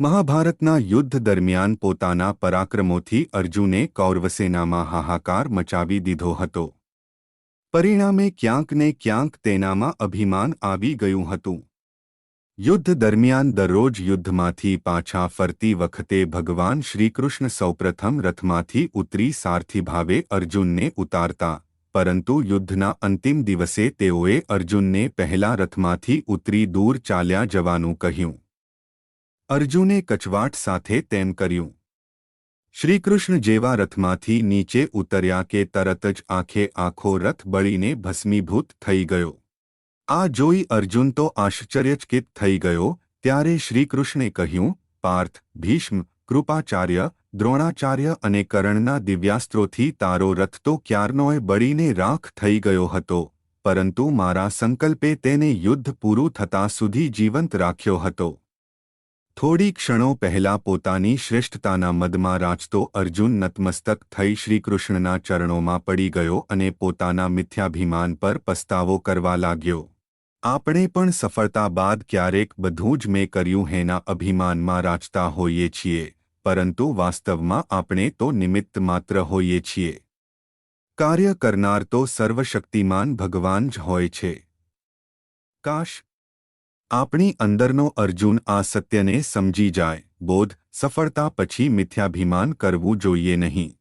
મહાભારતના યુદ્ધ દરમિયાન પોતાના પરાક્રમોથી અર્જુને કૌરવસેનામાં હાહાકાર મચાવી દીધો હતો. પરિણામે ક્યાંક ને ક્યાંક તેનામાં અભિમાન આવી ગયું હતું. યુદ્ધ દરમિયાન દરરોજ યુદ્ધમાંથી પાછા ફરતી વખતે ભગવાન શ્રીકૃષ્ણ સૌપ્રથમ રથમાંથી ઉતરી સારથી ભાવે અર્જુનને ઉતારતા, પરંતુ યુદ્ધના અંતિમ દિવસે તેઓએ અર્જુનને પહેલા રથમાંથી ઉતરી દૂર ચાલ્યા જવાનું કહ્યું. અર્જુને કચવાટ સાથે તેમ કર્યું. શ્રીકૃષ્ણ જેવા રથમાંથી નીચે ઉતર્યા કે તરત જ આંખે આખો રથ બળીને ભસ્મીભૂત થઈ ગયો. આ જોઈ અર્જુન તો આશ્ચર્યચકિત થઈ ગયો, ત્યારે શ્રીકૃષ્ણે કહ્યું, પાર્થ, ભીષ્મ, કૃપાચાર્ય, દ્રોણાચાર્ય અને કરણના દિવ્યાસ્ત્રોથી તારો રથ તો ક્યારનોય બળીને રાખ થઈ ગયો હતો, પરંતુ મારા સંકલ્પે તેને યુદ્ધ પૂરું થતાં સુધી જીવંત રાખ્યો હતો. થોડી ક્ષણો પહેલા પોતાની શ્રેષ્ઠતાના મદમાં રાચતો અર્જુન નતમસ્તક થઈ શ્રીકૃષ્ણના ચરણોમાં પડી ગયો અને પોતાના મિથ્યાભિમાન પર પસ્તાવો કરવા લાગ્યો. આપણે પણ સફળતા બાદ ક્યારેક બધું જ મેં કર્યું હેના અભિમાનમાં રાચતા હોઈએ છીએ, પરંતુ વાસ્તવમાં આપણે તો નિમિત્ત માત્ર હોઈએ છીએ. કાર્ય કરનાર તો સર્વશક્તિમાન ભગવાન જ હોય છે. કાશ આપણી અંદરનો અર્જુન આ સત્યને સમજી જાય બોધ સફળતા પછી મિથ્યાભિમાન કરવું જોઈએ નહીં.